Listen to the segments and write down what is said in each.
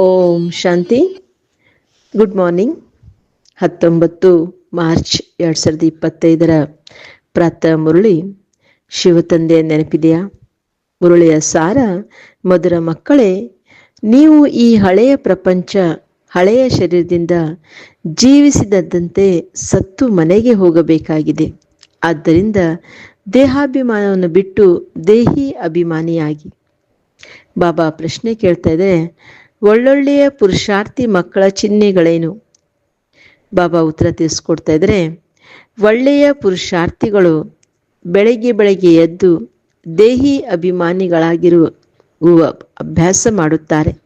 ಓಂ ಶಾಂತಿ. Good morning ಹತ್ತೊಂಬತ್ತು March ಎರಡು ಸಾವಿರದ ಇಪ್ಪತ್ತೈದರ ಪ್ರಾತಃ ಶಿವ ಶಿವತಂದೆಯ ನೆನಪಿದೆಯಾ? ಮುರುಳಿಯ ಸಾರ, ಮಧುರ ಮಕ್ಕಳೇ, ನೀವು ಈ ಹಳೆಯ ಪ್ರಪಂಚ, ಹಳೆಯ ಶರೀರದಿಂದ ಜೀವಿಸಿದಂತೆ ಸತ್ತು ಮನೆಗೆ ಹೋಗಬೇಕಾಗಿದೆ. ಆದ್ದರಿಂದ ದೇಹಾಭಿಮಾನವನ್ನು ಬಿಟ್ಟು ದೇಹಿ ಅಭಿಮಾನಿಯಾಗಿ. ಬಾಬಾ ಪ್ರಶ್ನೆ ಕೇಳ್ತಾ ಇದೆ ಒಳ್ಳೊಳ್ಳೆಯ ಪುರುಷಾರ್ಥಿ ಮಕ್ಕಳ ಚಿಹ್ನೆಗಳೇನು? ಬಾಬಾ ಉತ್ತರ ತಿಳಿಸ್ಕೊಡ್ತಾ ಇದ್ರೆ, ಒಳ್ಳೆಯ ಪುರುಷಾರ್ಥಿಗಳು ಬೆಳಗ್ಗೆ ಬೆಳಗ್ಗೆ ಎದ್ದು ದೇಹಿ ಅಭಿಮಾನಿಗಳಾಗಿರುವ ಅಭ್ಯಾಸ ಮಾಡುತ್ತಾರೆ.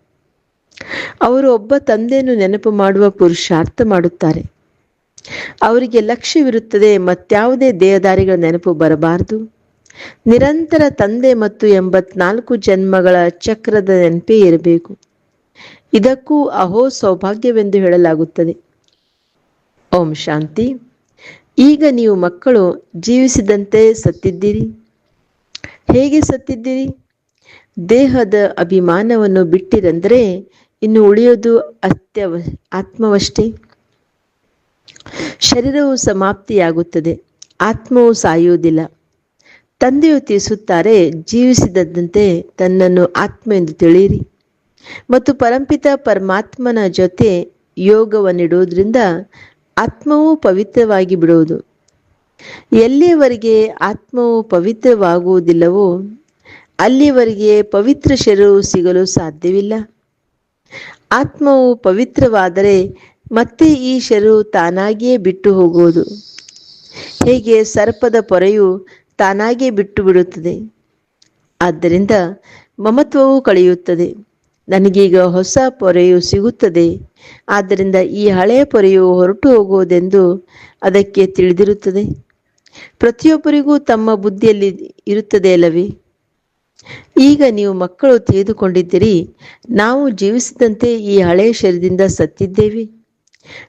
ಅವರು ಒಬ್ಬ ತಂದೆಯನ್ನು ನೆನಪು ಮಾಡುವ ಪುರುಷಾರ್ಥ ಮಾಡುತ್ತಾರೆ. ಅವರಿಗೆ ಲಕ್ಷ್ಯವಿರುತ್ತದೆ ಮತ್ಯಾವುದೇ ದೇಹದಾರಿಗಳ ನೆನಪು ಬರಬಾರದು. ನಿರಂತರ ತಂದೆ ಮತ್ತು ಎಂಬತ್ನಾಲ್ಕು ಜನ್ಮಗಳ ಚಕ್ರದ ನೆನಪೇ ಇರಬೇಕು. ಇದಕ್ಕೂ ಅಹೋ ಸೌಭಾಗ್ಯವೆಂದು ಹೇಳಲಾಗುತ್ತದೆ. ಓಂ ಶಾಂತಿ. ಈಗ ನೀವು ಮಕ್ಕಳು ಜೀವಿಸಿದಂತೆ ಸತ್ತಿದ್ದೀರಿ. ಹೇಗೆ ಸತ್ತಿದ್ದೀರಿ? ದೇಹದ ಅಭಿಮಾನವನ್ನು ಬಿಟ್ಟಿರಂದರೆ ಇನ್ನು ಉಳಿಯೋದು ಅತ್ಯವ, ಆತ್ಮವಷ್ಟೇ. ಶರೀರವು ಸಮಾಪ್ತಿಯಾಗುತ್ತದೆ. ಆತ್ಮವು ಸಾಯುವುದಿಲ್ಲ. ತಂದೆಯು ತಿಳಿಸುತ್ತಾರೆ ಜೀವಿಸಿದಂತೆ ತನ್ನನ್ನು ಆತ್ಮ ಎಂದು ತಿಳಿಯಿರಿ. ಮತ್ತು ಪರಂಪಿತ ಪರಮಾತ್ಮನ ಜೊತೆ ಯೋಗವನ್ನಿಡುವುದರಿಂದ ಆತ್ಮವು ಪವಿತ್ರವಾಗಿ ಬಿಡುವುದು. ಎಲ್ಲಿಯವರೆಗೆ ಆತ್ಮವು ಪವಿತ್ರವಾಗುವುದಿಲ್ಲವೋ, ಅಲ್ಲಿಯವರೆಗೆ ಪವಿತ್ರ ಶರೀರವು ಸಿಗಲು ಸಾಧ್ಯವಿಲ್ಲ. ಆತ್ಮವು ಪವಿತ್ರವಾದರೆ ಮತ್ತೆ ಈ ಶರೀರವು ತಾನಾಗಿಯೇ ಬಿಟ್ಟು ಹೋಗುವುದು. ಹೇಗೆ ಸರ್ಪದ ಪೊರೆಯು ತಾನಾಗಿಯೇ ಬಿಟ್ಟು ಬಿಡುತ್ತದೆ. ಆದ್ದರಿಂದ ಮಮತ್ವವು ಕಳೆಯುತ್ತದೆ. ನನಗೀಗ ಹೊಸ ಪೊರೆಯು ಸಿಗುತ್ತದೆ. ಆದ್ದರಿಂದ ಈ ಹಳೆಯ ಪೊರೆಯು ಹೊರಟು ಹೋಗುವುದೆಂದು ಅದಕ್ಕೆ ತಿಳಿದಿರುತ್ತದೆ. ಪ್ರತಿಯೊಬ್ಬರಿಗೂ ತಮ್ಮ ಬುದ್ಧಿಯಲ್ಲಿ ಇರುತ್ತದೆ ಅಲ್ಲವೇ? ಈಗ ನೀವು ಮಕ್ಕಳು ತಿಳಿದುಕೊಂಡಿದ್ದೀರಿ. ನಾವು ಜೀವಿಸಿದಂತೆ ಈ ಹಳೆಯ ಶರೀರದಿಂದ ಸತ್ತಿದ್ದೇವೆ.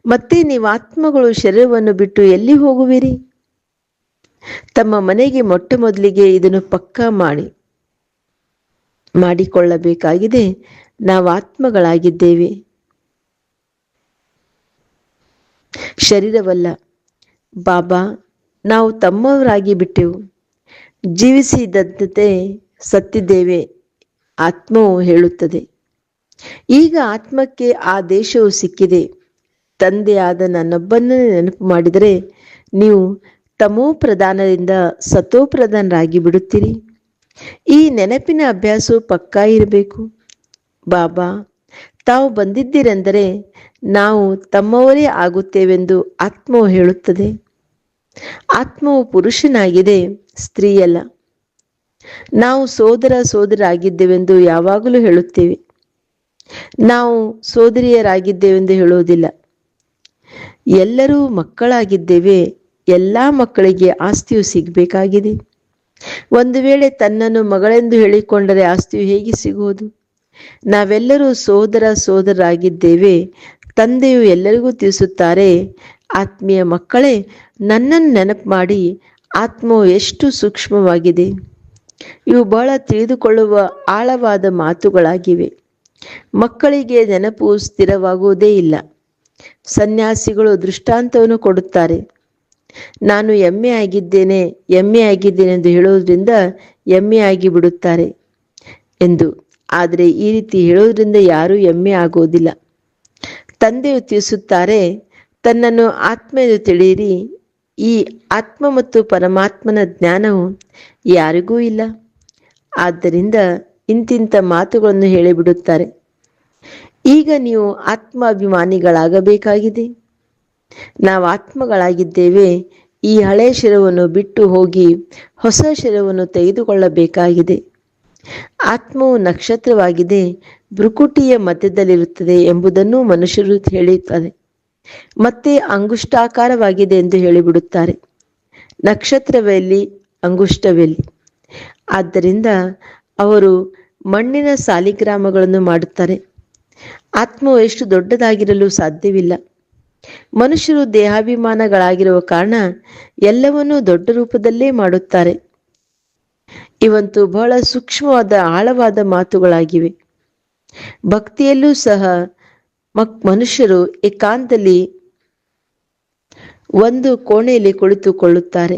ಮತ್ತೆ ನೀವು ಆತ್ಮಗಳು ಶರೀರವನ್ನು ಬಿಟ್ಟು ಎಲ್ಲಿ ಹೋಗುವಿರಿ? ತಮ್ಮ ಮನೆಗೆ ಮೊಟ್ಟ ಮೊದಲಿಗೆ ಇದನ್ನು ಪಕ್ಕಾ ಮಾಡಿ. ಮಾಡಿಕೊಳ್ಳಬೇಕಾಗಿದೆ. ನಾವು ಆತ್ಮಗಳಾಗಿದ್ದೇವೆ. ಶರೀರವಲ್ಲ. ಬಾಬಾ, ನಾವು ತಮ್ಮವರಾಗಿ ಬಿಟ್ಟೆವು. ಜೀವಿಸಿದಂತೆ ಸತ್ತಿದ್ದೇವೆ, ಆತ್ಮವು ಹೇಳುತ್ತದೆ. ಈಗ ಆತ್ಮಕ್ಕೆ ಆ ದೇಶವು ಸಿಕ್ಕಿದೆ. ತಂದೆಯಾದ ನನ್ನೊಬ್ಬನನ್ನೇ ನೆನಪು ಮಾಡಿದರೆ, ನೀವು ತಮೋ ಪ್ರಧಾನದಿಂದ ಸತೋ ಪ್ರಧಾನರಾಗಿ ಬಿಡುತ್ತೀರಿ. ಈ ನೆನಪಿನ ಅಭ್ಯಾಸವು ಪಕ್ಕಾ ಇರಬೇಕು. ಬಾಬಾ, ತಾವು ಬಂದಿದ್ದೀರೆಂದರೆ ನಾವು ತಮ್ಮವರೇ ಆಗುತ್ತೇವೆಂದು ಆತ್ಮವು ಹೇಳುತ್ತದೆ. ಆತ್ಮವು ಪುರುಷನಾಗಿದೆ, ಸ್ತ್ರೀಯಲ್ಲ. ನಾವು ಸೋದರ ಸೋದರಾಗಿದ್ದೇವೆಂದು ಯಾವಾಗಲೂ ಹೇಳುತ್ತೇವೆ. ನಾವು ಸೋದರಿಯರಾಗಿದ್ದೇವೆಂದು ಹೇಳುವುದಿಲ್ಲ. ಎಲ್ಲರೂ ಮಕ್ಕಳಾಗಿದ್ದೇವೆ, ಎಲ್ಲ ಮಕ್ಕಳಿಗೆ ಆಸ್ತಿಯು ಸಿಗಬೇಕಾಗಿದೆ. ಒಂದು ವೇಳೆ ತನ್ನನ್ನು ಮಗಳೆಂದು ಹೇಳಿಕೊಂಡರೆ ಆಸ್ತಿಯು ಹೇಗೆ ಸಿಗುವುದು? ನಾವೆಲ್ಲರೂ ಸೋದರ ಸೋದರರಾಗಿದ್ದೇವೆ. ತಂದೆಯು ಎಲ್ಲರಿಗೂ ತಿಳಿಸುತ್ತಾರೆ, ಆತ್ಮೀಯ ಮಕ್ಕಳೇ, ನನ್ನನ್ನು ನೆನಪು ಮಾಡಿ, ಆತ್ಮವು ಎಷ್ಟು ಸೂಕ್ಷ್ಮವಾಗಿದೆ. ಇವು ಬಹಳ ತಿಳಿದುಕೊಳ್ಳುವ ಆಳವಾದ ಮಾತುಗಳಾಗಿವೆ. ಮಕ್ಕಳಿಗೆ ನೆನಪು ಸ್ಥಿರವಾಗುವುದೇ ಇಲ್ಲ. ಸನ್ಯಾಸಿಗಳು ದೃಷ್ಟಾಂತವನ್ನು ಕೊಡುತ್ತಾರೆ. ನಾನು ಎಮ್ಮೆ ಆಗಿದ್ದೇನೆ ಎಮ್ಮೆ ಆಗಿದ್ದೇನೆ ಎಂದು ಹೇಳುವುದರಿಂದ ಎಮ್ಮೆ ಆಗಿ ಬಿಡುತ್ತಾರೆ ಎಂದು. ಆದರೆ ಈ ರೀತಿ ಹೇಳೋದ್ರಿಂದ ಯಾರೂ ಎಮ್ಮೆ ಆಗೋದಿಲ್ಲ ತಂದೆಯು ತಿಳಿಸುತ್ತಾರೆ, ತನ್ನನ್ನು ಆತ್ಮ ಎಂದು ತಿಳಿಯಿರಿ. ಈ ಆತ್ಮ ಮತ್ತು ಪರಮಾತ್ಮನ ಜ್ಞಾನವು ಯಾರಿಗೂ ಇಲ್ಲ. ಆದ್ದರಿಂದ ಇಂತಿಂಥ ಮಾತುಗಳನ್ನು ಹೇಳಿಬಿಡುತ್ತಾರೆ. ಈಗ ನೀವು ಆತ್ಮಾಭಿಮಾನಿಗಳಾಗಬೇಕಾಗಿದೆ. ನಾವು ಆತ್ಮಗಳಾಗಿದ್ದೇವೆ. ಈ ಹಳೆ ಶಿರವನ್ನು ಬಿಟ್ಟು ಹೋಗಿ ಹೊಸ ಶಿರವನ್ನು ತೆಗೆದುಕೊಳ್ಳಬೇಕಾಗಿದೆ. ಆತ್ಮವು ನಕ್ಷತ್ರವಾಗಿದೆ, ಭ್ರುಕುಟಿಯ ಮಧ್ಯದಲ್ಲಿರುತ್ತದೆ ಎಂಬುದನ್ನು ಮನುಷ್ಯರು ಹೇಳುತ್ತಾರೆ ಮತ್ತೆ ಅಂಗುಷ್ಟಾಕಾರವಾಗಿದೆ ಎಂದು ಹೇಳಿಬಿಡುತ್ತಾರೆ. ನಕ್ಷತ್ರವೆಲ್ಲಿ, ಅಂಗುಷ್ಟವೆಲ್ಲಿ? ಆದ್ದರಿಂದ ಅವರು ಮಣ್ಣಿನ ಸಾಲಿಗ್ರಾಮಗಳನ್ನು ಮಾಡುತ್ತಾರೆ. ಆತ್ಮವು ಎಷ್ಟು ದೊಡ್ಡದಾಗಿರಲು ಸಾಧ್ಯವಿಲ್ಲ. ಮನುಷ್ಯರು ದೇಹಾಭಿಮಾನಗಳಾಗಿರುವ ಕಾರಣ ಎಲ್ಲವನ್ನೂ ದೊಡ್ಡ ರೂಪದಲ್ಲೇ ಮಾಡುತ್ತಾರೆ. ಇವಂತೂ ಬಹಳ ಸೂಕ್ಷ್ಮವಾದ, ಆಳವಾದ ಮಾತುಗಳಾಗಿವೆ. ಭಕ್ತಿಯಲ್ಲೂ ಸಹ ಮಕ್ ಮನುಷ್ಯರು ಏಕಾಂತದಲ್ಲಿ ಒಂದು ಕೋಣೆಯಲ್ಲಿ ಕುಳಿತುಕೊಳ್ಳುತ್ತಾರೆ.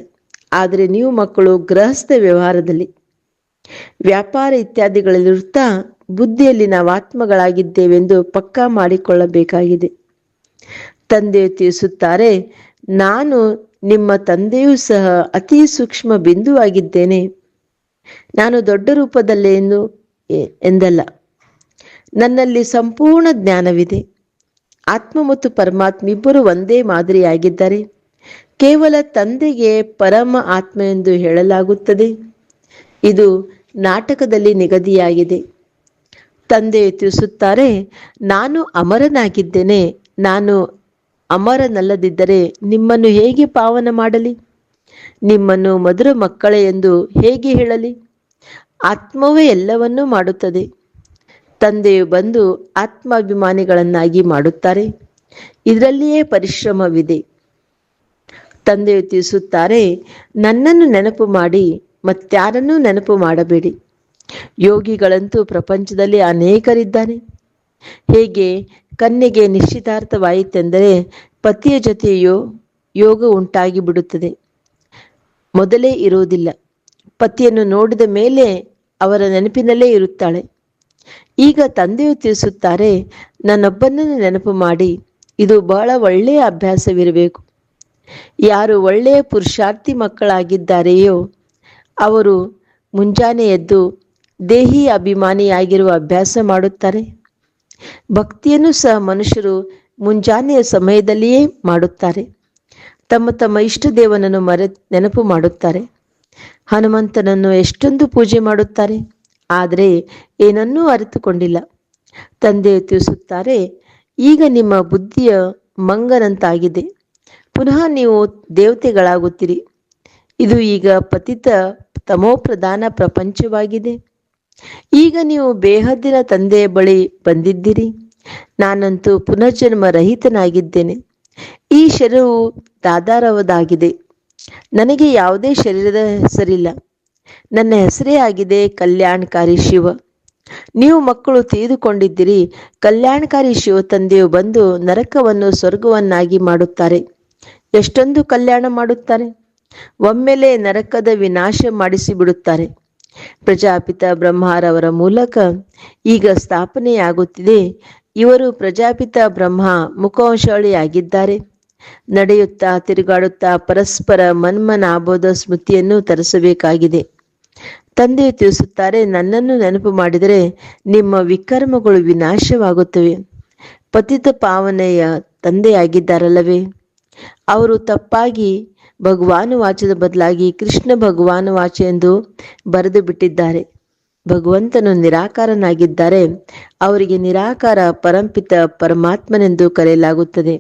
ಆದರೆ ನೀವು ಮಕ್ಕಳು ಗೃಹಸ್ಥ ವ್ಯವಹಾರದಲ್ಲಿ, ವ್ಯಾಪಾರ ಇತ್ಯಾದಿಗಳಲ್ಲಿರುತ್ತಾ ಬುದ್ಧಿಯಲ್ಲಿ ನಾವು ಆತ್ಮಗಳಾಗಿದ್ದೇವೆಂದು ಪಕ್ಕಾ ಮಾಡಿಕೊಳ್ಳಬೇಕಾಗಿದೆ. ತಂದೆಯು ತಿಳಿಸುತ್ತಾರೆ, ನಾನು ನಿಮ್ಮ ತಂದೆಯೂ ಸಹ ಅತಿ ಸೂಕ್ಷ್ಮ ಬಿಂದುವಾಗಿದ್ದೇನೆ. ನಾನು ದೊಡ್ಡ ರೂಪದಲ್ಲೇನು ಎಂದು ಎಂದಲ್ಲ. ನನ್ನಲ್ಲಿ ಸಂಪೂರ್ಣ ಜ್ಞಾನವಿದೆ. ಆತ್ಮ ಮತ್ತು ಪರಮಾತ್ಮ ಇಬ್ಬರು ಒಂದೇ ಮಾದರಿಯಾಗಿದ್ದಾರೆ ಕೇವಲ ತಂದೆಗೆ ಪರಮ ಆತ್ಮ ಎಂದು ಹೇಳಲಾಗುತ್ತದೆ. ಇದು ನಾಟಕದಲ್ಲಿ ನಿಗದಿಯಾಗಿದೆ. ತಂದೆ ತಿಳಿಸುತ್ತಾರೆ, ನಾನು ಅಮರನಾಗಿದ್ದೇನೆ. ನಾನು ಅಮರನಲ್ಲದಿದ್ದರೆ ನಿಮ್ಮನ್ನು ಹೇಗೆ ಪಾವನ ಮಾಡಲಿ? ನಿಮ್ಮನ್ನು ಮಧುರ ಮಕ್ಕಳೇ ಎಂದು ಹೇಗೆ ಹೇಳಲಿ? ಆತ್ಮವೇ ಎಲ್ಲವನ್ನೂ ಮಾಡುತ್ತದೆ. ತಂದೆಯು ಬಂದು ಆತ್ಮಾಭಿಮಾನಿಗಳನ್ನಾಗಿ ಮಾಡುತ್ತಾರೆ. ಇದರಲ್ಲಿಯೇ ಪರಿಶ್ರಮವಿದೆ. ತಂದೆಯು ತಿಳಿಸುತ್ತಾರೆ, ನನ್ನನ್ನು ನೆನಪು ಮಾಡಿ, ಮತ್ತಾರನ್ನೂ ನೆನಪು ಮಾಡಬೇಡಿ. ಯೋಗಿಗಳಂತೂ ಪ್ರಪಂಚದಲ್ಲಿ ಅನೇಕರಿದ್ದಾರೆ. ಹೇಗೆ? ಕನ್ಯೆಗೆ ನಿಶ್ಚಿತಾರ್ಥವಾಯಿತೆಂದರೆ ಪತಿಯ ಜೊತೆಯೋ ಯೋಗ ಉಂಟಾಗಿ ಬಿಡುತ್ತದೆ ಮೊದಲೇ ಇರುವುದಿಲ್ಲ. ಪತಿಯನ್ನು ನೋಡಿದ ಮೇಲೆ ಅವರ ನೆನಪಿನಲ್ಲೇ ಇರುತ್ತಾಳೆ. ಈಗ ತಂದೆಯು ತಿಳಿಸುತ್ತಾರೆ, ನನ್ನೊಬ್ಬನನ್ನು ನೆನಪು ಮಾಡಿ, ಇದು ಬಹಳ ಒಳ್ಳೆಯ ಅಭ್ಯಾಸವಿರಬೇಕು. ಯಾರು ಒಳ್ಳೆಯ ಪುರುಷಾರ್ಥಿ ಮಕ್ಕಳಾಗಿದ್ದಾರೆಯೋ, ಅವರು ಮುಂಜಾನೆ ಎದ್ದು ದೇಹಿ ಅಭಿಮಾನಿಯಾಗಿರುವ ಅಭ್ಯಾಸ ಮಾಡುತ್ತಾರೆ. ಭಕ್ತಿಯನ್ನು ಸಹ ಮನುಷ್ಯರು ಮುಂಜಾನೆಯ ಸಮಯದಲ್ಲಿಯೇ ಮಾಡುತ್ತಾರೆ. ತಮ್ಮ ತಮ್ಮ ಇಷ್ಟ ದೇವನನ್ನು ಮರೆ ನೆನಪು ಮಾಡುತ್ತಾರೆ. ಹನುಮಂತನನ್ನು ಎಷ್ಟೊಂದು ಪೂಜೆ ಮಾಡುತ್ತಾರೆ. ಆದರೆ ಏನನ್ನೂ ಅರಿತುಕೊಂಡಿಲ್ಲ. ತಂದೆ ತಿಳಿಸುತ್ತಾರೆ, ಈಗ ನಿಮ್ಮ ಬುದ್ಧಿಯ ಮಂಗನಂತಾಗಿದೆ. ಪುನಃ ನೀವು ದೇವತೆಗಳಾಗುತ್ತೀರಿ. ಇದು ಈಗ ಪತಿತ ತಮೋಪ್ರಧಾನ ಪ್ರಪಂಚವಾಗಿದೆ. ಈಗ ನೀವು ಬೇಹದ್ದಿನ ತಂದೆಯ ಬಳಿ ಬಂದಿದ್ದೀರಿ. ನಾನಂತೂ ಪುನರ್ಜನ್ಮ ರಹಿತನಾಗಿದ್ದೇನೆ. ಈ ಶರೀರವು ದಾದಾರವದಾಗಿದೆ. ನನಗೆ ಯಾವುದೇ ಶರೀರದ ಹೆಸರಿಲ್ಲ. ನನ್ನ ಹೆಸರೇ ಆಗಿದೆ ಕಲ್ಯಾಣಕಾರಿ ಶಿವ. ನೀವು ಮಕ್ಕಳು ತಿಳಿದುಕೊಂಡಿದ್ದೀರಿ ಕಲ್ಯಾಣಕಾರಿ ಶಿವ ತಂದೆಯು ಬಂದು ನರಕವನ್ನು ಸ್ವರ್ಗವನ್ನಾಗಿ ಮಾಡುತ್ತಾರೆ. ಎಷ್ಟೊಂದು ಕಲ್ಯಾಣ ಮಾಡುತ್ತಾರೆ. ಒಮ್ಮೆಲೆ ನರಕದ ವಿನಾಶ ಮಾಡಿಸಿ ಬಿಡುತ್ತಾರೆ ಪ್ರಜಾಪಿತ ಬ್ರಹ್ಮರವರ ಮೂಲಕ ಈಗ ಸ್ಥಾಪನೆಯಾಗುತ್ತಿದೆ. ಇವರು ಪ್ರಜಾಪಿತ ಬ್ರಹ್ಮ ಮುಖವಂಶಾಳಿಯಾಗಿದ್ದಾರೆ ನಡೆಯುತ್ತಾ ತಿರುಗಾಡುತ್ತಾ ಪರಸ್ಪರ ಮನ್ಮನಾಬೋಧ ಸ್ಮೃತಿಯನ್ನು ತರಿಸಬೇಕಾಗಿದೆ. ತಂದೆ ತಿಳಿಸುತ್ತಾರೆ, ನನ್ನನ್ನು ನೆನಪು ಮಾಡಿದರೆ ನಿಮ್ಮ ವಿಕರ್ಮಗಳು ವಿನಾಶವಾಗುತ್ತವೆ. ಪತಿತ ಪಾವನೆಯ ತಂದೆಯಾಗಿದ್ದಾರಲ್ಲವೇ? ಅವರು ತಪ್ಪಾಗಿ ಭಗವಾನು ವಾಚದ ಬದಲಾಗಿ ಕೃಷ್ಣ ಭಗವಾನ್ ವಾಚ ಎಂದು ಬರೆದು ಬಿಟ್ಟಿದ್ದಾರೆ. ಭಗವಂತನು ನಿರಾಕಾರನಾಗಿದ್ದಾರೆ ಅವರಿಗೆ ನಿರಾಕಾರ ಪರಂಪಿತ ಪರಮಾತ್ಮನೆಂದು ಕರೆಯಲಾಗುತ್ತದೆ.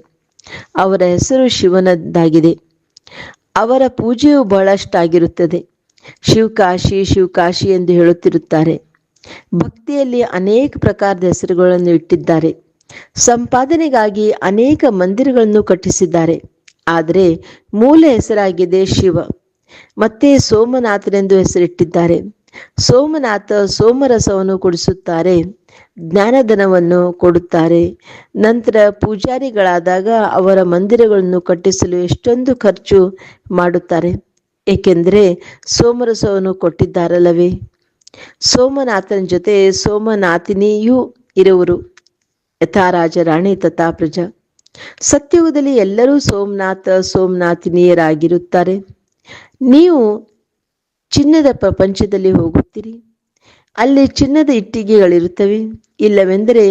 ಅವರ ಹೆಸರು ಶಿವನದ್ದಾಗಿದೆ. ಅವರ ಪೂಜೆಯು ಬಹಳಷ್ಟಾಗಿರುತ್ತದೆ. ಶಿವಕಾಶಿ ಶಿವಕಾಶಿ ಎಂದು ಹೇಳುತ್ತಿರುತ್ತಾರೆ. ಭಕ್ತಿಯಲ್ಲಿ ಅನೇಕ ಪ್ರಕಾರದ ಹೆಸರುಗಳನ್ನು ಇಟ್ಟಿದ್ದಾರೆ. ಸಂಪಾದನೆಗಾಗಿ ಅನೇಕ ಮಂದಿರಗಳನ್ನು ಕಟ್ಟಿಸಿದ್ದಾರೆ. ಆದರೆ ಮೂಲ ಹೆಸರಾಗಿದೆ ಶಿವ. ಮತ್ತೆ ಸೋಮನಾಥನೆಂದು ಹೆಸರಿಟ್ಟಿದ್ದಾರೆ. ಸೋಮನಾಥ ಸೋಮರಸವನ್ನು ಕೊಡಿಸುತ್ತಾರೆ, ಜ್ಞಾನಧನವನ್ನು ಕೊಡುತ್ತಾರೆ. ನಂತರ ಪೂಜಾರಿಗಳಾದಾಗ ಅವರ ಮಂದಿರಗಳನ್ನು ಕಟ್ಟಿಸಲು ಎಷ್ಟೊಂದು ಖರ್ಚು ಮಾಡುತ್ತಾರೆ. ಏಕೆಂದರೆ ಸೋಮರಸವನ್ನು ಕೊಟ್ಟಿದ್ದಾರಲ್ಲವೇ? ಸೋಮನಾಥನ ಜೊತೆ ಸೋಮನಾಥಿನಿಯೂ ಇರುವರು. ಯಥಾ ರಾಜ ರಾಣಿ ತಥಾ ಪ್ರಜಾ ಸತ್ಯುಗದಲ್ಲಿ ಎಲ್ಲರೂ ಸೋಮನಾಥ, ಸೋಮನಾಥಿನಿಯರಾಗಿರುತ್ತಾರೆ. ನೀವು ಚಿನ್ನದ ಪ್ರಪಂಚದಲ್ಲಿ ಹೋಗುತ್ತೀರಿ. ಅಲ್ಲಿ ಚಿನ್ನದ ಇಟ್ಟಿಗೆಗಳಿರುತ್ತವೆ. ಇಲ್ಲವೆಂದರೆ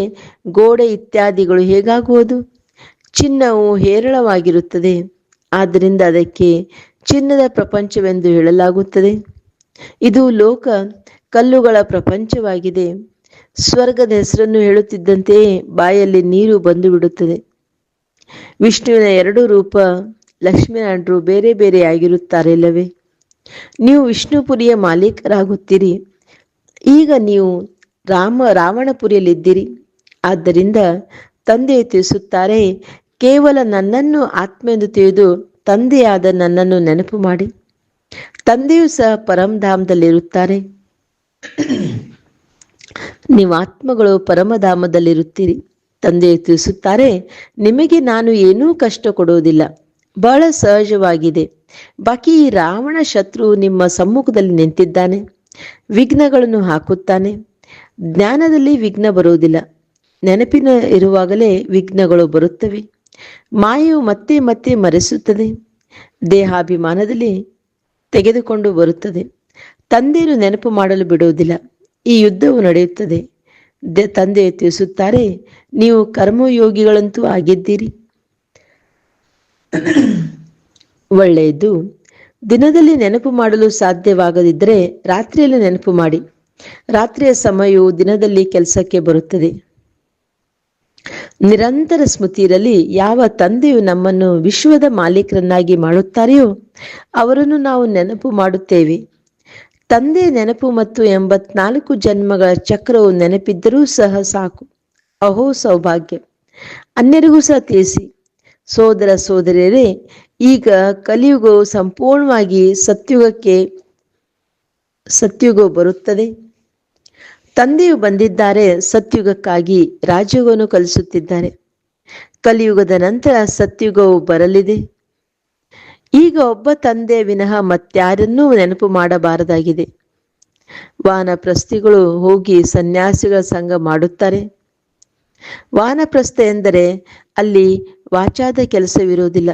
ಗೋಡೆ ಇತ್ಯಾದಿಗಳು ಹೇಗಾಗುವುದು? ಚಿನ್ನವು ಹೇರಳವಾಗಿರುತ್ತದೆ. ಆದ್ದರಿಂದ ಅದಕ್ಕೆ ಚಿನ್ನದ ಪ್ರಪಂಚವೆಂದು ಹೇಳಲಾಗುತ್ತದೆ. ಇದು ಲೋಕ ಕಲ್ಲುಗಳ ಪ್ರಪಂಚವಾಗಿದೆ. ಸ್ವರ್ಗದ ಹೆಸರನ್ನು ಹೇಳುತ್ತಿದ್ದಂತೆಯೇ ಬಾಯಲ್ಲಿ ನೀರು ಬಂದು ಬಿಡುತ್ತದೆ ವಿಷ್ಣುವಿನ ಎರಡು ರೂಪ ಲಕ್ಷ್ಮೀನಾರಾಯಣರು ಬೇರೆ ಬೇರೆ ಆಗಿರುತ್ತಾರೆ ಇಲ್ಲವೇ ನೀವು ವಿಷ್ಣುಪುರಿಯ ಮಾಲೀಕರಾಗುತ್ತೀರಿ. ಈಗ ನೀವು ರಾಮ ರಾವಣಪುರಿಯಲ್ಲಿದ್ದೀರಿ ಆದ್ದರಿಂದ ತಂದೆ ತಿಳಿಸುತ್ತಾರೆ ಕೇವಲ ನನ್ನನ್ನು ಆತ್ಮ ಎಂದು ತಿಳಿದು ತಂದೆಯಾದ ನನ್ನನ್ನು ನೆನಪು ಮಾಡಿ. ತಂದೆಯೂ ಸಹ ಪರಮಧಾಮದಲ್ಲಿರುತ್ತಾರೆ. ನೀವು ಆತ್ಮಗಳು ಪರಮಧಾಮದಲ್ಲಿರುತ್ತೀರಿ. ತಂದೆ ತಿಳಿಸುತ್ತಾರೆ, ನಿಮಗೆ ನಾನು ಏನೂ ಕಷ್ಟ ಕೊಡುವುದಿಲ್ಲ. ಬಹಳ ಸಹಜವಾಗಿದೆ. ಬಾಕಿ ಈ ರಾವಣ ಶತ್ರು ನಿಮ್ಮ ಸಮ್ಮುಖದಲ್ಲಿ ನಿಂತಿದ್ದಾನೆ. ವಿಘ್ನಗಳನ್ನು ಹಾಕುತ್ತಾನೆ. ಜ್ಞಾನದಲ್ಲಿ ವಿಘ್ನ ಬರುವುದಿಲ್ಲ. ನೆನಪಿನ ಇರುವಾಗಲೇ ವಿಘ್ನಗಳು ಬರುತ್ತವೆ. ಮಾಯು ಮತ್ತೆ ಮತ್ತೆ ಮರೆಸುತ್ತದೆ. ದೇಹಾಭಿಮಾನದಲ್ಲಿ ತೆಗೆದುಕೊಂಡು ಬರುತ್ತದೆ. ತಂದೆಯನ್ನು ನೆನಪು ಮಾಡಲು ಬಿಡುವುದಿಲ್ಲ. ಈ ಯುದ್ಧವು ನಡೆಯುತ್ತದೆ. ತಂದೆ ತಿಳಿಸುತ್ತಾರೆ, ನೀವು ಕರ್ಮಯೋಗಿಗಳಂತೂ ಆಗಿದ್ದೀರಿ. ಒಳ್ಳೆಯದು. ದಿನದಲ್ಲಿ ನೆನಪು ಮಾಡಲು ಸಾಧ್ಯವಾಗದಿದ್ದರೆ ರಾತ್ರಿಯಲ್ಲಿ ನೆನಪು ಮಾಡಿ. ರಾತ್ರಿಯ ಸಮಯವು ದಿನದಲ್ಲಿ ಕೆಲಸಕ್ಕೆ ಬರುತ್ತದೆ. ನಿರಂತರ ಸ್ಮೃತಿಯಲ್ಲಿ ಯಾವ ತಂದೆಯು ನಮ್ಮನ್ನು ವಿಶ್ವದ ಮಾಲೀಕರನ್ನಾಗಿ ಮಾಡುತ್ತಾರೆಯೋ, ಅವರನ್ನು ನಾವು ನೆನಪು ಮಾಡುತ್ತೇವೆ. ತಂದೆ ನೆನಪು ಮತ್ತು ಎಂಬತ್ನಾಲ್ಕು ಜನ್ಮಗಳ ಚಕ್ರವು ನೆನಪಿದ್ದರೂ ಸಹ ಸಾಕು. ಅಹೋ ಸೌಭಾಗ್ಯ. ಅನ್ಯರಿಗೂ ಸಹ ತಿಳಿಸಿ. ಸೋದರ ಸೋದರಿಯರೇ, ಈಗ ಕಲಿಯುಗವು ಸಂಪೂರ್ಣವಾಗಿ ಸತ್ಯುಗಕ್ಕೆ ಸತ್ಯುಗವು ಬರುತ್ತದೆ. ತಂದೆಯು ಬಂದಿದ್ದಾರೆ, ಸತ್ಯುಗಕ್ಕಾಗಿ ರಾಜ್ಯವನ್ನು ಕಲಿಸುತ್ತಿದ್ದಾರೆ. ಕಲಿಯುಗದ ನಂತರ ಸತ್ಯುಗವು ಬರಲಿದೆ. ಈಗ ಒಬ್ಬ ತಂದೆ ವಿನಃ ಮತ್ತಾರನ್ನೂ ನೆನಪು ಮಾಡಬಾರದಾಗಿದೆ. ವಾನಪ್ರಸ್ಥಿಗಳು ಹೋಗಿ ಸನ್ಯಾಸಿಗಳ ಸಂಘ ಮಾಡುತ್ತಾರೆ. ವಾನಪ್ರಸ್ಥೆ ಎಂದರೆ ಅಲ್ಲಿ ವಾಚಾದ ಕೆಲಸವಿರುವುದಿಲ್ಲ.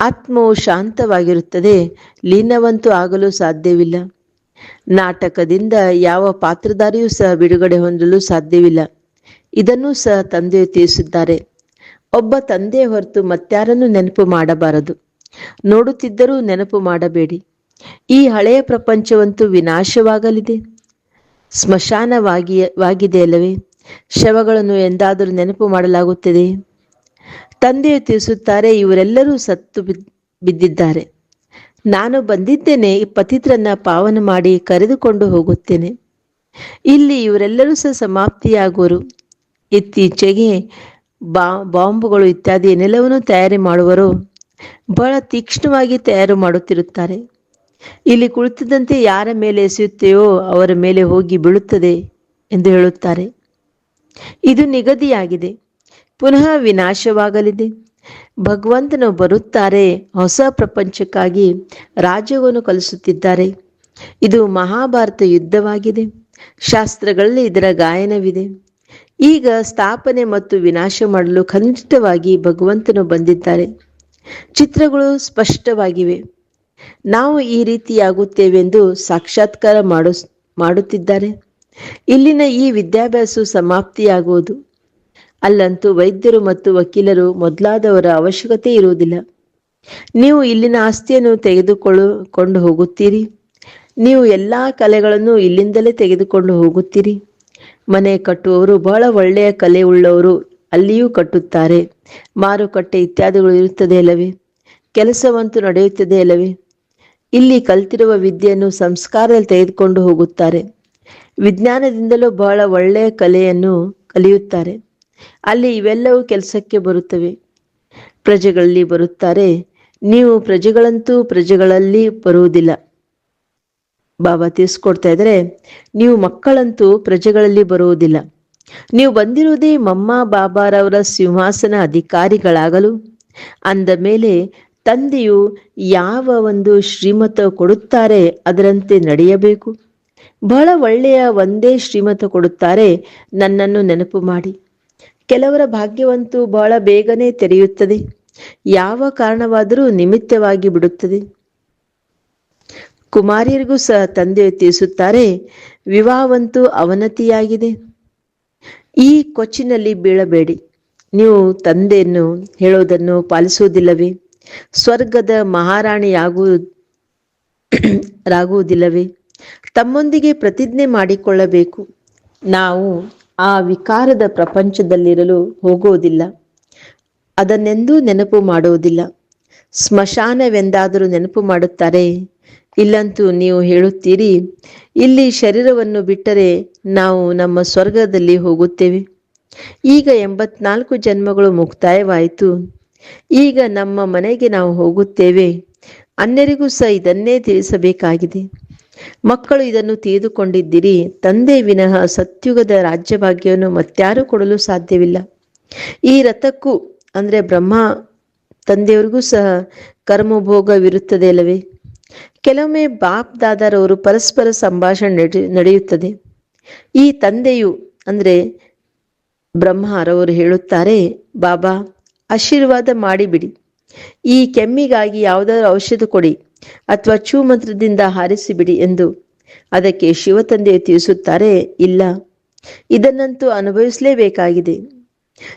ಆತ್ಮವು ಶಾಂತವಾಗಿರುತ್ತದೆ, ಲೀನವಂತೂ ಆಗಲು ಸಾಧ್ಯವಿಲ್ಲ. ನಾಟಕದಿಂದ ಯಾವ ಪಾತ್ರಧಾರಿಯೂ ಸಹ ಬಿಡುಗಡೆ ಹೊಂದಲು ಸಾಧ್ಯವಿಲ್ಲ. ಇದನ್ನು ಸಹ ತಂದೆಯು ತಿಳಿಸಿದ್ದಾರೆ. ಒಬ್ಬ ತಂದೆ ಹೊರತು ಮತ್ಯಾರನ್ನು ನೆನಪು ಮಾಡಬಾರದು. ನೋಡುತ್ತಿದ್ದರೂ ನೆನಪು ಮಾಡಬೇಡಿ. ಈ ಹಳೆಯ ಪ್ರಪಂಚವಂತೂ ವಿನಾಶವಾಗಲಿದೆ. ಸ್ಮಶಾನವಾಗಿ ವಾಗಿದೆ ಅಲ್ಲವೇ? ಶವಗಳನ್ನು ಎಂದಾದರೂ ನೆನಪು ಮಾಡಲಾಗುತ್ತದೆ. ತಂದೆಯು ತಿಳಿಸುತ್ತಾರೆ, ಇವರೆಲ್ಲರೂ ಸತ್ತು ಬಿದ್- ಬಿದ್ದಿದ್ದಾರೆ. ನಾನು ಬಂದಿದ್ದೇನೆ, ಪತಿತ್ರನ್ನ ಪಾವನ ಮಾಡಿ ಕರೆದುಕೊಂಡು ಹೋಗುತ್ತೇನೆ. ಇಲ್ಲಿ ಇವರೆಲ್ಲರೂ ಸಹ ಸಮಾಪ್ತಿಯಾಗುವರು. ಇತ್ತೀಚೆಗೆ ಬಾ, ಬಾಂಬುಗಳು ಇತ್ಯಾದಿ ಏನೆಲ್ಲವನ್ನೂ ತಯಾರಿ ಮಾಡುವರು ಬಹಳ ತೀಕ್ಷ್ಣವಾಗಿ ತಯಾರು ಮಾಡುತ್ತಿರುತ್ತಾರೆ. ಇಲ್ಲಿ ಕುಳಿತಿದ್ದಂತೆ ಯಾರ ಮೇಲೆ ಎಸೆಯುತ್ತೆಯೋ ಅವರ ಮೇಲೆ ಹೋಗಿ ಬೀಳುತ್ತದೆ ಎಂದು ಹೇಳುತ್ತಾರೆ. ಇದು ನಿಗದಿಯಾಗಿದೆ. ಪುನಃ ವಿನಾಶವಾಗಲಿದೆ. ಭಗವಂತನು ಬರುತ್ತಾರೆ, ಹೊಸ ಪ್ರಪಂಚಕ್ಕಾಗಿ ರಾಜ್ಯವನ್ನು ಕಲಿಸುತ್ತಿದ್ದಾರೆ. ಇದು ಮಹಾಭಾರತ ಯುದ್ಧವಾಗಿದೆ. ಶಾಸ್ತ್ರಗಳಲ್ಲಿ ಇದರ ಗಾಯನವಿದೆ. ಈಗ ಸ್ಥಾಪನೆ ಮತ್ತು ವಿನಾಶ ಮಾಡಲು ಖಂಡಿತವಾಗಿ ಭಗವಂತನು ಬಂದಿದ್ದಾರೆ. ಚಿತ್ರಗಳು ಸ್ಪಷ್ಟವಾಗಿವೆ. ನಾವು ಈ ರೀತಿಯಾಗುತ್ತೇವೆಂದು ಸಾಕ್ಷಾತ್ಕಾರ ಮಾಡು, ಮಾಡುತ್ತಿದ್ದಾರೆ. ಇಲ್ಲಿನ ಈ ವಿದ್ಯಾಭ್ಯಾಸ ಸಮಾಪ್ತಿಯಾಗುವುದು. ಅಲ್ಲಂತೂ ವೈದ್ಯರು ಮತ್ತು ವಕೀಲರು ಮೊದಲಾದವರ ಅವಶ್ಯಕತೆ ಇರುವುದಿಲ್ಲ. ನೀವು ಇಲ್ಲಿನ ಆಸ್ತಿಯನ್ನು ತೆಗೆದುಕೊಳ್ಳು, ಕೊಂಡು ಹೋಗುತ್ತೀರಿ. ನೀವು ಎಲ್ಲ ಕಲೆಗಳನ್ನು ಇಲ್ಲಿಂದಲೇ ತೆಗೆದುಕೊಂಡು ಹೋಗುತ್ತೀರಿ. ಮನೆ ಕಟ್ಟುವವರು ಬಹಳ ಒಳ್ಳೆಯ ಕಲೆ ಉಳ್ಳವರು ಅಲ್ಲಿಯೂ ಕಟ್ಟುತ್ತಾರೆ. ಮಾರುಕಟ್ಟೆ ಇತ್ಯಾದಿಗಳು ಇರುತ್ತದೆ ಅಲ್ಲವೇ? ಕೆಲಸವಂತೂ ನಡೆಯುತ್ತದೆ ಅಲ್ಲವೇ? ಇಲ್ಲಿ ಕಲ್ತಿರುವ ವಿದ್ಯೆಯನ್ನು ಸಂಸ್ಕಾರದಲ್ಲಿ ತೆಗೆದುಕೊಂಡು ಹೋಗುತ್ತಾರೆ. ವಿಜ್ಞಾನದಿಂದಲೂ ಬಹಳ ಒಳ್ಳೆಯ ಕಲೆಯನ್ನು ಕಲಿಯುತ್ತಾರೆ. ಅಲ್ಲಿ ಇವೆಲ್ಲವೂ ಕೆಲಸಕ್ಕೆ ಬರುತ್ತವೆ. ಪ್ರಜೆಗಳಲ್ಲಿ ಬರುತ್ತಾರೆ. ನೀವು ಪ್ರಜೆಗಳಂತೂ ಪ್ರಜೆಗಳಲ್ಲಿ ಬರುವುದಿಲ್ಲ. ಬಾಬಾ ತಿಳಿಸ್ಕೊಡ್ತಾ ಇದ್ರೆ ನೀವು ಮಕ್ಕಳಂತೂ ಪ್ರಜೆಗಳಲ್ಲಿ ಬರುವುದಿಲ್ಲ. ನೀವು ಬಂದಿರುವುದೇ ಮಮ್ಮ ಬಾಬಾರವರ ಸಿಂಹಾಸನ ಅಧಿಕಾರಿಗಳಾಗಲು. ಅಂದ ಮೇಲೆ ತಂದೆಯು ಯಾವ ಒಂದು ಶ್ರೀಮತ ಕೊಡುತ್ತಾರೆ ಅದರಂತೆ ನಡೆಯಬೇಕು. ಬಹಳ ಒಳ್ಳೆಯ ಒಂದೇ ಶ್ರೀಮತ ಕೊಡುತ್ತಾರೆ ನನ್ನನ್ನು ನೆನಪು ಮಾಡಿ. ಕೆಲವರ ಭಾಗ್ಯವಂತೂ ಬಹಳ ಬೇಗನೆ ತೆರೆಯುತ್ತದೆ. ಯಾವ ಕಾರಣವಾದರೂ ನಿಮಿತ್ತವಾಗಿ ಬಿಡುತ್ತದೆ. ಕುಮಾರಿಯರಿಗೂ ಸಹ ತಂದೆ ತಿಳಿಸುತ್ತಾರೆ, ವಿವಾಹವಂತೂ ಅವನತಿಯಾಗಿದೆ. ಈ ಕೊಚ್ಚಿನಲ್ಲಿ ಬೀಳಬೇಡಿ. ನೀವು ತಂದೆಯನ್ನು ಹೇಳೋದನ್ನು ಪಾಲಿಸುವುದಿಲ್ಲವೇ? ಸ್ವರ್ಗದ ಮಹಾರಾಣಿಯಾಗು ರಾಗುವುದಿಲ್ಲವೇ ತಮ್ಮೊಂದಿಗೆ ಪ್ರತಿಜ್ಞೆ ಮಾಡಿಕೊಳ್ಳಬೇಕು. ನಾವು ಆ ವಿಕಾರದ ಪ್ರಪಂಚದಲ್ಲಿರಲು ಹೋಗುವುದಿಲ್ಲ. ಅದನ್ನೆಂದೂ ನೆನಪು ಮಾಡುವುದಿಲ್ಲ. ಸ್ಮಶಾನವೆಂದಾದರೂ ನೆನಪು ಮಾಡುತ್ತಾರೆ. ಇಲ್ಲಂತೂ ನೀವು ಹೇಳುತ್ತೀರಿ, ಇಲ್ಲಿ ಶರೀರವನ್ನು ಬಿಟ್ಟರೆ ನಾವು ನಮ್ಮ ಸ್ವರ್ಗದಲ್ಲಿ ಹೋಗುತ್ತೇವೆ. ಈಗ ಎಂಬತ್ನಾಲ್ಕು ಜನ್ಮಗಳು ಮುಕ್ತಾಯವಾಯಿತು. ಈಗ ನಮ್ಮ ಮನೆಗೆ ನಾವು ಹೋಗುತ್ತೇವೆ. ಅನ್ಯರಿಗೂ ಸಹ ಇದನ್ನೇ ತಿಳಿಸಬೇಕಾಗಿದೆ. ಮಕ್ಕಳು ಇದನ್ನು ತೆಗೆದುಕೊಂಡಿದ್ದೀರಿ ತಂದೆ ವಿನಃ ಸತ್ಯುಗದ ರಾಜ್ಯಭಾಗ್ಯವನ್ನು ಮತ್ಯಾರು ಕೊಡಲು ಸಾಧ್ಯವಿಲ್ಲ. ಈ ರಥಕ್ಕೂ, ಅಂದರೆ ಬ್ರಹ್ಮ ತಂದೆಯವರಿಗೂ ಸಹ ಕರ್ಮಭೋಗವಿರುತ್ತದೆ ಅಲ್ಲವೇ ಕೆಲವೊಮ್ಮೆ ಬಾಪ್ ದಾದರವರು ಪರಸ್ಪರ ಸಂಭಾಷಣೆ ನಡೆ ನಡೆಯುತ್ತದೆ. ಈ ತಂದೆಯು, ಅಂದರೆ ಬ್ರಹ್ಮರವರು ಹೇಳುತ್ತಾರೆ, ಬಾಬಾ, ಆಶೀರ್ವಾದ ಮಾಡಿಬಿಡಿ. ಈ ಕೆಮ್ಮಿಗಾಗಿ ಯಾವುದಾದ್ರೂ ಔಷಧ ಕೊಡಿ ಅಥವಾ ಚೂಮಂತ್ರದಿಂದ ಹಾರಿಸಿಬಿಡಿ ಎಂದು ಅದಕ್ಕೆ ಶಿವತಂದೆಯು ತಿಳಿಸುತ್ತಾರೆ, ಇಲ್ಲ, ಇದನ್ನಂತೂ ಅನುಭವಿಸಲೇಬೇಕಾಗಿದೆ.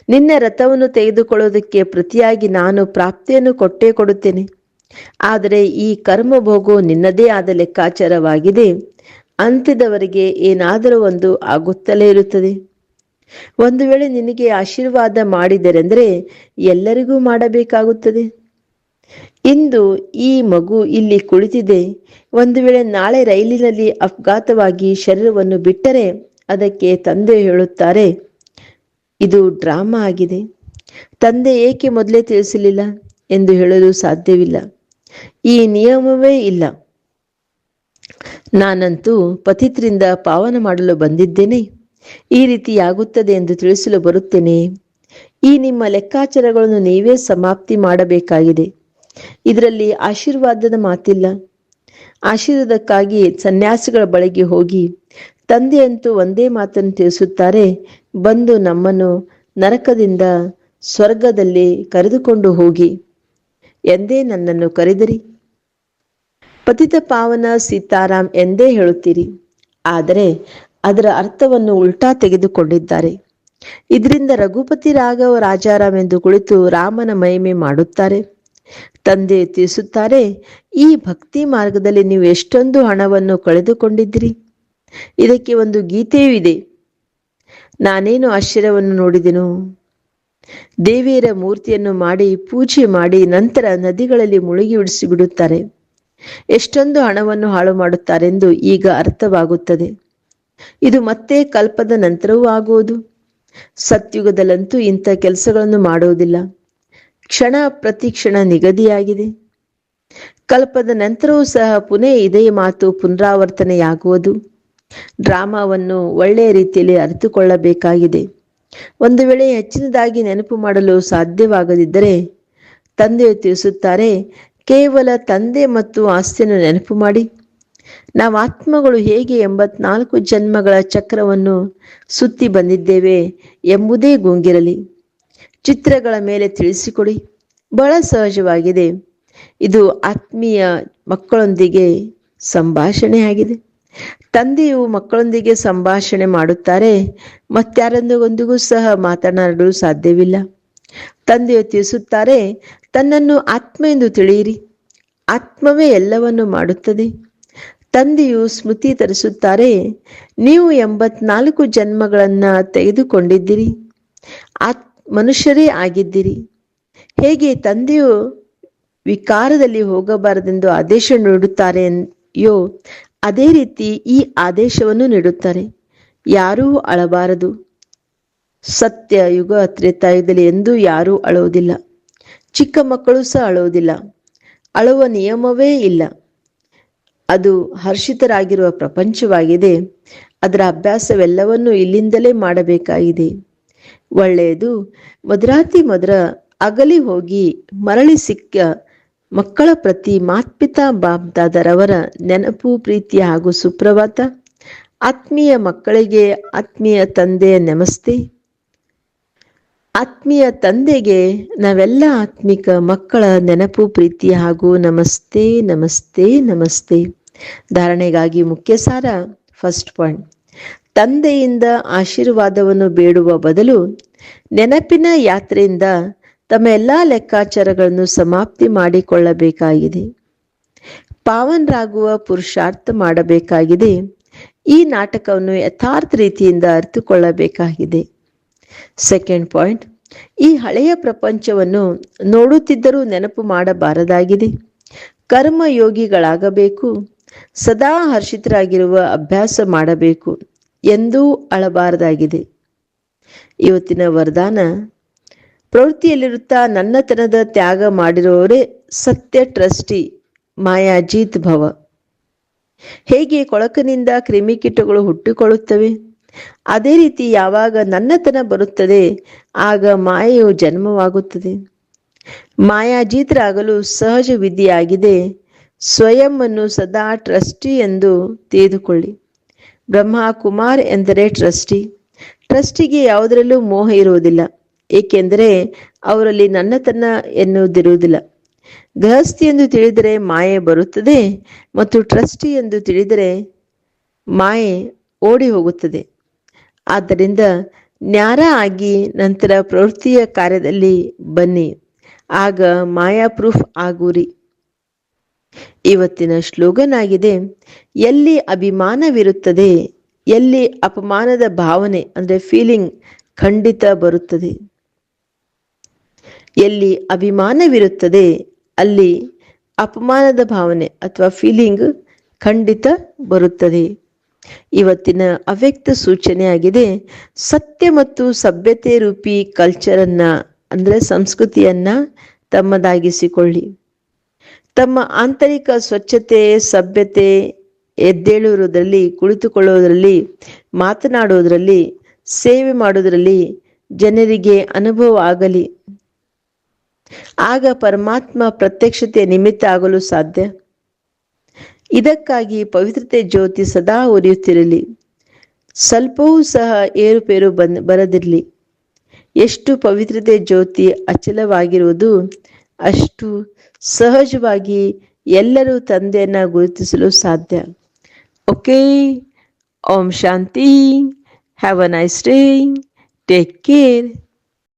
ನಿನ್ನ ರಥವನ್ನು ತೆಗೆದುಕೊಳ್ಳುವುದಕ್ಕೆ ಪ್ರತಿಯಾಗಿ ನಾನು ಪ್ರಾಪ್ತಿಯನ್ನು ಕೊಟ್ಟೇ ಕೊಡುತ್ತೇನೆ. ಆದರೆ ಈ ಕರ್ಮ ಭೋಗವು ನಿನ್ನದೇ ಆದ ಲೆಕ್ಕಾಚಾರವಾಗಿದೆ. ಅಂತ್ಯದವರೆಗೆ ಏನಾದರೂ ಒಂದು ಆಗುತ್ತಲೇ ಇರುತ್ತದೆ. ಒಂದು ವೇಳೆ ನಿನಗೆ ಆಶೀರ್ವಾದ ಮಾಡಿದರೆಂದರೆ ಎಲ್ಲರಿಗೂ ಮಾಡಬೇಕಾಗುತ್ತದೆ. ಇಂದು ಈ ಮಗು ಇಲ್ಲಿ ಕುಳಿತಿದೆ. ಒಂದು ವೇಳೆ ನಾಳೆ ರೈಲಿನಲ್ಲಿ ಅಪಘಾತವಾಗಿ ಶರೀರವನ್ನು ಬಿಟ್ಟರೆ ಅದಕ್ಕೆ ತಂದೆ ಹೇಳುತ್ತಾರೆ, ಇದು ಡ್ರಾಮಾ ಆಗಿದೆ. ತಂದೆ ಏಕೆ ಮೊದಲೇ ತಿಳಿಸಲಿಲ್ಲ? ಎಂದು ಹೇಳಲು ಸಾಧ್ಯವಿಲ್ಲ. ಈ ನಿಯಮವೇ ಇಲ್ಲ. ನಾನಂತೂ ಪತಿತ್ರಿಂದ ಪಾವನ ಮಾಡಲು ಬಂದಿದ್ದೇನೆ. ಈ ರೀತಿಯಾಗುತ್ತದೆ ಎಂದು ತಿಳಿಸಲು ಬರುತ್ತೇನೆ. ಈ ನಿಮ್ಮ ಲೆಕ್ಕಾಚಾರಗಳನ್ನು ನೀವೇ ಸಮಾಪ್ತಿ ಮಾಡಬೇಕಾಗಿದೆ. ಇದರಲ್ಲಿ ಆಶೀರ್ವಾದದ ಮಾತಿಲ್ಲ. ಆಶೀರ್ವಾದಕ್ಕಾಗಿ ಸನ್ಯಾಸಿಗಳ ಬಳಿಗೆ ಹೋಗಿ ತಂದೆಯಂತೂ ಒಂದೇ ಮಾತನ್ನು ತಿಳಿಸುತ್ತಾರೆ, ಬಂದು ನಮ್ಮನ್ನು ನರಕದಿಂದ ಸ್ವರ್ಗದಲ್ಲಿ ಕರೆದುಕೊಂಡು ಹೋಗಿ. ಎಂದೇ ನನ್ನನ್ನು ಕರೆದಿರಿ. ಪತಿತ ಪಾವನ ಸೀತಾರಾಮ್ ಎಂದೇ ಹೇಳುತ್ತೀರಿ. ಆದರೆ ಅದರ ಅರ್ಥವನ್ನು ಉಲ್ಟಾ ತೆಗೆದುಕೊಂಡಿದ್ದಾರೆ. ಇದರಿಂದ ರಘುಪತಿ ರಾಘವ ರಾಜಾರಾಮ್ ಎಂದು ಕುಳಿತು ರಾಮನ ಮಹಿಮೆ ಮಾಡುತ್ತಾರೆ. ತಂದೆ ತಿಳಿಸುತ್ತಾರೆ, ಈ ಭಕ್ತಿ ಮಾರ್ಗದಲ್ಲಿ ನೀವು ಎಷ್ಟೊಂದು ಹಣವನ್ನು ಕಳೆದುಕೊಂಡಿದ್ದೀರಿ. ಇದಕ್ಕೆ ಒಂದು ಗೀತೆಯೂ ಇದೆ. ನಾನೇನು ಆಶ್ಚರ್ಯವನ್ನು ನೋಡಿದೆನು? ದೇವಿಯರ ಮೂರ್ತಿಯನ್ನು ಮಾಡಿ ಪೂಜೆ ಮಾಡಿ ನಂತರ ನದಿಗಳಲ್ಲಿ ಮುಳುಗಿ ಉಡಿಸಿ ಬಿಡುತ್ತಾರೆ ಎಷ್ಟೊಂದು ಹಣವನ್ನು ಹಾಳು ಮಾಡುತ್ತಾರೆಂದು ಈಗ ಅರ್ಥವಾಗುತ್ತದೆ. ಇದು ಮತ್ತೆ ಕಲ್ಪದ ನಂತರವೂ ಆಗುವುದು. ಸತ್ಯುಗದಲ್ಲಂತೂ ಇಂಥ ಕೆಲಸಗಳನ್ನು ಮಾಡುವುದಿಲ್ಲ. ಕ್ಷಣ ಪ್ರತಿ ಕ್ಷಣ ನಿಗದಿಯಾಗಿದೆ. ಕಲ್ಪದ ನಂತರವೂ ಸಹ ಪುನಃ ಇದೇ ಮಾತು ಪುನರಾವರ್ತನೆಯಾಗುವುದು. ಡ್ರಾಮಾವನ್ನು ಒಳ್ಳೆಯ ರೀತಿಯಲ್ಲಿ ಅರಿತುಕೊಳ್ಳಬೇಕಾಗಿದೆ. ಒಂದು ವೇಳೆ ಹೆಚ್ಚಿನದಾಗಿ ನೆನಪು ಮಾಡಲು ಸಾಧ್ಯವಾಗದಿದ್ದರೆ ತಂದೆಯು ತಿಳಿಸುತ್ತಾರೆ, ಕೇವಲ ತಂದೆ ಮತ್ತು ಆಸ್ತಿಯನ್ನು ನೆನಪು ಮಾಡಿ. ನಾವು ಆತ್ಮಗಳು ಹೇಗೆ ಎಂಬತ್ನಾಲ್ಕು ಜನ್ಮಗಳ ಚಕ್ರವನ್ನು ಸುತ್ತಿ ಬಂದಿದ್ದೇವೆ ಎಂಬುದೇ ಗುಂಗಿರಲಿ. ಚಿತ್ರಗಳ ಮೇಲೆ ತಿಳಿಸಿಕೊಡಿ. ಬಹಳ ಸಹಜವಾಗಿದೆ. ಇದು ಆತ್ಮೀಯ ಮಕ್ಕಳೊಂದಿಗೆ ಸಂಭಾಷಣೆಯಾಗಿದೆ. ತಂದೆಯು ಮಕ್ಕಳೊಂದಿಗೆ ಸಂಭಾಷಣೆ ಮಾಡುತ್ತಾರೆ, ಮತ್ತಾರೊಂದಿಗೊಂದಿಗೂ ಸಹ ಮಾತನಾಡಲು ಸಾಧ್ಯವಿಲ್ಲ. ತಂದೆಯು ತಿಳಿಸುತ್ತಾರೆ, ತನ್ನನ್ನು ಆತ್ಮ ಎಂದು ತಿಳಿಯಿರಿ, ಆತ್ಮವೇ ಎಲ್ಲವನ್ನು ಮಾಡುತ್ತದೆ. ತಂದೆಯು ಸ್ಮೃತಿ ತರಿಸುತ್ತಾರೆ, ನೀವು ಎಂಬತ್ನಾಲ್ಕು ಜನ್ಮಗಳನ್ನ ತೆಗೆದುಕೊಂಡಿದ್ದೀರಿ, ಆತ್, ಮನುಷ್ಯರೇ ಆಗಿದ್ದೀರಿ. ಹೇಗೆ ತಂದೆಯು ವಿಕಾರದಲ್ಲಿ ಹೋಗಬಾರದೆಂದು ಆದೇಶ ನೀಡುತ್ತಾರೆಯೋ ಅದೇ ರೀತಿ ಈ ಆದೇಶವನ್ನು ನೀಡುತ್ತಾರೆ. ಯಾರೂ ಅಳಬಾರದು. ಸತ್ಯ ಯುಗ ತ್ರೇತಾಯುಗದಲ್ಲಿ ಎಂದು ಯಾರೂ ಅಳುವುದಿಲ್ಲ. ಚಿಕ್ಕ ಮಕ್ಕಳು ಸಹ ಅಳುವುದಿಲ್ಲ. ಅಳುವ ನಿಯಮವೇ ಇಲ್ಲ. ಅದು ಹರ್ಷಿತರಾಗಿರುವ ಪ್ರಪಂಚವಾಗಿದೆ. ಅದರ ಅಭ್ಯಾಸವೆಲ್ಲವನ್ನೂ ಇಲ್ಲಿಂದಲೇ ಮಾಡಬೇಕಾಗಿದೆ. ಒಳ್ಳೆಯದು ಮಧುರಾತಿ ಮಧುರ ಅಗಲಿ ಹೋಗಿ ಮರಳಿ ಸಿಕ್ಕ ಮಕ್ಕಳ ಪ್ರತಿ ಮಾತ್ಪಿತಾ ಬಾಬ್ದಾದರವರ ನೆನಪು, ಪ್ರೀತಿ ಹಾಗೂ ಸುಪ್ರಭಾತ. ಆತ್ಮೀಯ ಮಕ್ಕಳಿಗೆ ಆತ್ಮೀಯ ತಂದೆ ನಮಸ್ತೆ. ಆತ್ಮೀಯ ತಂದೆಗೆ ನಾವೆಲ್ಲ ಆತ್ಮಿಕ ಮಕ್ಕಳ ನೆನಪು, ಪ್ರೀತಿ ಹಾಗೂ ನಮಸ್ತೆ ನಮಸ್ತೆ ನಮಸ್ತೆ. ಧಾರಣೆಗಾಗಿ ಮುಖ್ಯ ಸಾರ ಫಸ್ಟ್ ಪಾಯಿಂಟ್. ತಂದೆಯಿಂದ ಆಶೀರ್ವಾದವನ್ನು ಬೇಡುವ ಬದಲು ನೆನಪಿನ ಯಾತ್ರೆಯಿಂದ ತಮ್ಮ ಎಲ್ಲ ಲೆಕ್ಕಾಚಾರಗಳನ್ನು ಸಮಾಪ್ತಿ ಮಾಡಿಕೊಳ್ಳಬೇಕಾಗಿದೆ. ಪಾವನರಾಗುವ ಪುರುಷಾರ್ಥ ಮಾಡಬೇಕಾಗಿದೆ. ಈ ನಾಟಕವನ್ನು ಯಥಾರ್ಥ ರೀತಿಯಿಂದ ಅರಿತುಕೊಳ್ಳಬೇಕಾಗಿದೆ. ಸೆಕೆಂಡ್ ಪಾಯಿಂಟ್ ಈ ಹಳೆಯ ಪ್ರಪಂಚವನ್ನು ನೋಡುತ್ತಿದ್ದರೂ ನೆನಪು ಮಾಡಬಾರದಾಗಿದೆ. ಕರ್ಮಯೋಗಿಗಳಾಗಬೇಕು, ಸದಾ ಹರ್ಷಿತರಾಗಿರುವ ಅಭ್ಯಾಸ ಮಾಡಬೇಕು ಎಂದೂ ಅಳಬಾರದಾಗಿದೆ. ಇವತ್ತಿನ ವರದಾನ ಪ್ರವೃತ್ತಿಯಲ್ಲಿರುತ್ತಾ ನನ್ನತನದ ತ್ಯಾಗ ಮಾಡಿರುವವರೇ ಸತ್ಯ ಟ್ರಸ್ಟಿ ಮಾಯಾಜೀತ್ ಭವ. ಹೇಗೆ ಕೊಳಕನಿಂದ ಕ್ರಿಮಿಕೀಟಗಳು ಹುಟ್ಟಿಕೊಳ್ಳುತ್ತವೆ? ಅದೇ ರೀತಿ ಯಾವಾಗ ನನ್ನತನ ಬರುತ್ತದೆ, ಆಗ ಮಾಯೆಯು ಜನ್ಮವಾಗುತ್ತದೆ. ಮಾಯಾಜೀತರಾಗಲು ಸಹಜ ವಿಧಿಯಾಗಿದೆ, ಸ್ವಯಂ ಅನ್ನು ಸದಾ ಟ್ರಸ್ಟಿ ಎಂದು ತಿಳಿದುಕೊಳ್ಳಿ. ಬ್ರಹ್ಮ ಕುಮಾರ್ ಎಂದರೆ ಟ್ರಸ್ಟಿ. ಟ್ರಸ್ಟಿಗೆ ಯಾವುದರಲ್ಲೂ ಮೋಹ ಇರುವುದಿಲ್ಲ. ಏಕೆಂದರೆ ಅವರಲ್ಲಿ ನನ್ನತನ ಎನ್ನುವುದಿರುವುದಿಲ್ಲ. ಗೃಹಸ್ಥಿ ಎಂದು ತಿಳಿದರೆ ಮಾಯೆ ಬರುತ್ತದೆ ಮತ್ತು ಟ್ರಸ್ಟಿ ಎಂದು ತಿಳಿದರೆ ಮಾಯೆ ಓಡಿ ಹೋಗುತ್ತದೆ. ಆದ್ದರಿಂದ ನ್ಯಾರ ಆಗಿ ನಂತರ ಪ್ರವೃತ್ತಿಯ ಕಾರ್ಯದಲ್ಲಿ ಬನ್ನಿ. ಆಗ ಮಾಯಾ ಪ್ರೂಫ್ ಆಗುರಿ. ಇವತ್ತಿನ ಸ್ಲೋಗನ್ ಆಗಿದೆ ಎಲ್ಲಿ ಅಭಿಮಾನವಿರುತ್ತದೆ, ಎಲ್ಲಿ ಅಪಮಾನದ ಭಾವನೆ, ಅಂದ್ರೆ ಫೀಲಿಂಗ್ ಖಂಡಿತ ಬರುತ್ತದೆ. ಎಲ್ಲಿ ಅಭಿಮಾನವಿರುತ್ತದೆ, ಅಲ್ಲಿ ಅಪಮಾನದ ಭಾವನೆ ಅಥವಾ ಫೀಲಿಂಗ್ ಖಂಡಿತ ಬರುತ್ತದೆ. ಇವತ್ತಿನ ಅವ್ಯಕ್ತ ಸೂಚನೆಯಾಗಿದೆ, ಸತ್ಯ ಮತ್ತು ಸಭ್ಯತೆ ರೂಪಿ ಕಲ್ಚರನ್ನ ಅಂದ್ರೆ ಸಂಸ್ಕೃತಿಯನ್ನ ತಮ್ಮದಾಗಿಸಿಕೊಳ್ಳಿ. ತಮ್ಮ ಆಂತರಿಕ ಸ್ವಚ್ಛತೆ, ಸಭ್ಯತೆ ಎದ್ದೇಳುವುದರಲ್ಲಿ, ಕುಳಿತುಕೊಳ್ಳುವುದರಲ್ಲಿ, ಮಾತನಾಡುವುದರಲ್ಲಿ, ಸೇವೆ ಮಾಡುವುದರಲ್ಲಿ ಜನರಿಗೆ ಅನುಭವ ಆಗಲಿ. ಆಗ ಪರಮಾತ್ಮ ಪ್ರತ್ಯಕ್ಷತೆ ನಿಮಿತ್ತ ಆಗಲು ಸಾಧ್ಯ. ಇದಕ್ಕಾಗಿ ಪವಿತ್ರತೆ ಜ್ಯೋತಿ ಸದಾ ಉರಿಯುತ್ತಿರಲಿ ಸ್ವಲ್ಪವೂ ಸಹ ಏರುಪೇರು ಬಂದ್ ಬರದಿರಲಿ. ಎಷ್ಟು ಪವಿತ್ರತೆ ಜ್ಯೋತಿ ಅಚಲವಾಗಿರುವುದು ಅಷ್ಟು ಸಹಜವಾಗಿ ಎಲ್ಲರೂ ತಂದೆಯನ್ನ ಗುರುತಿಸಲು ಸಾಧ್ಯ. Okay, Om Shanti, have a nice day, take care.